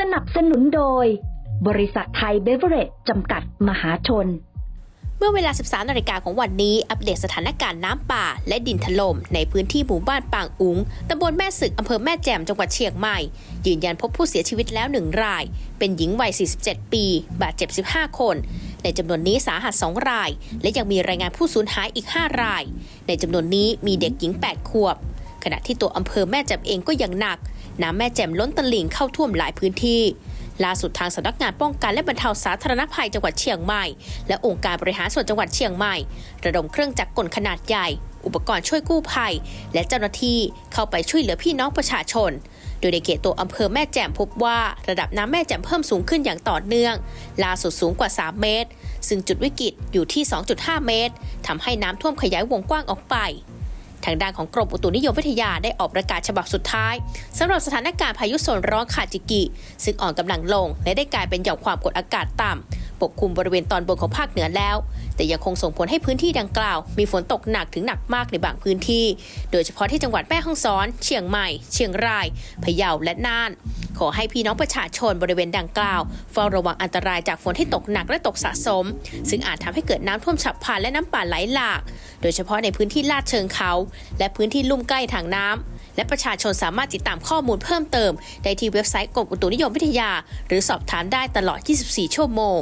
สนับสนุนโดย บริษัทไทยเบเวอเรจจำกัดมหาชน เมื่อเวลา 13 นาฬิกาของวันนี้ อัปเดตสถานการณ์น้ำป่า และดินถล่มในพื้นที่หมู่บ้านปางอุงตำบลแม่สึกอำเภอแม่แจ่มจังหวัดเชียงใหม่ ยืนยันพบผู้เสียชีวิตแล้วหนึ่งราย เป็นหญิงวัย 47 ปี บาดเจ็บ 15 คนในจำนวนนี้สาหัส 2 ราย และยังมีรายงานผู้สูญหายอีก 5 ราย ในจำนวนนี้มีเด็กหญิง 8 ขวบ ขณะที่ตัวอำเภอแม่แจ่มเองก็ยังหนัก น้ำแม่แจ่มล้นตลิ่งเข้าท่วมหลายพื้นที่ล่าสุดทางสำนักงานป้องกันและบรรเทาสาธารณภัยจังหวัดเชียงใหม่ และองค์การบริหารส่วนจังหวัดเชียงใหม่ ระดมเครื่องจักรกลขนาดใหญ่ อุปกรณ์ช่วยกู้ภัย และเจ้าหน้าที่เข้าไปช่วยเหลือพี่น้องประชาชน โดยในเขตตัวอำเภอแม่แจ่มพบว่าระดับน้ำแม่แจ่มเพิ่มสูงขึ้นอย่างต่อเนื่อง ล่าสุดสูงกว่า 3 เมตร ซึ่งจุดวิกฤตอยู่ที่ 2.5 เมตรทำให้น้ำท่วมขยายวงกว้างออกไป ทางด้านของกรมอุตุนิยมวิทยาได้ออกประกาศฉบับสุดท้ายสำหรับสถานการณ์พายุโซนร้อนคาจิกิ ซึ่งอ่อนกำลังลง และได้กลายเป็นหย่อมความกดอากาศต่ำปกคลุมบริเวณตอนบนของภาคเหนือแล้ว แต่ยังคงส่งผลให้พื้นที่ดังกล่าว มีฝนตกหนักถึงหนักมากในบางพื้นที่ โดยเฉพาะที่จังหวัดแม่ฮ่องสอน เชียงใหม่ เชียงราย พะเยาและน่าน ขอให้พี่น้องประชาชนบริเวณดังกล่าวเฝ้าระวังอันตรายจากฝนที่ตกหนักและตกสะสม ซึ่งอาจทำให้เกิดน้ำท่วมฉับพลันและน้ำป่าไหลหลาก โดยเฉพาะในพื้นที่ลาดเชิงเขา และพื้นที่ลุ่มใกล้ทางน้ำและประชาชนสามารถติดตามข้อมูลเพิ่มเติม ได้ที่เว็บไซต์กรมอุตุนิยมวิทยา หรือสอบถามได้ตลอด 24 ชั่วโมง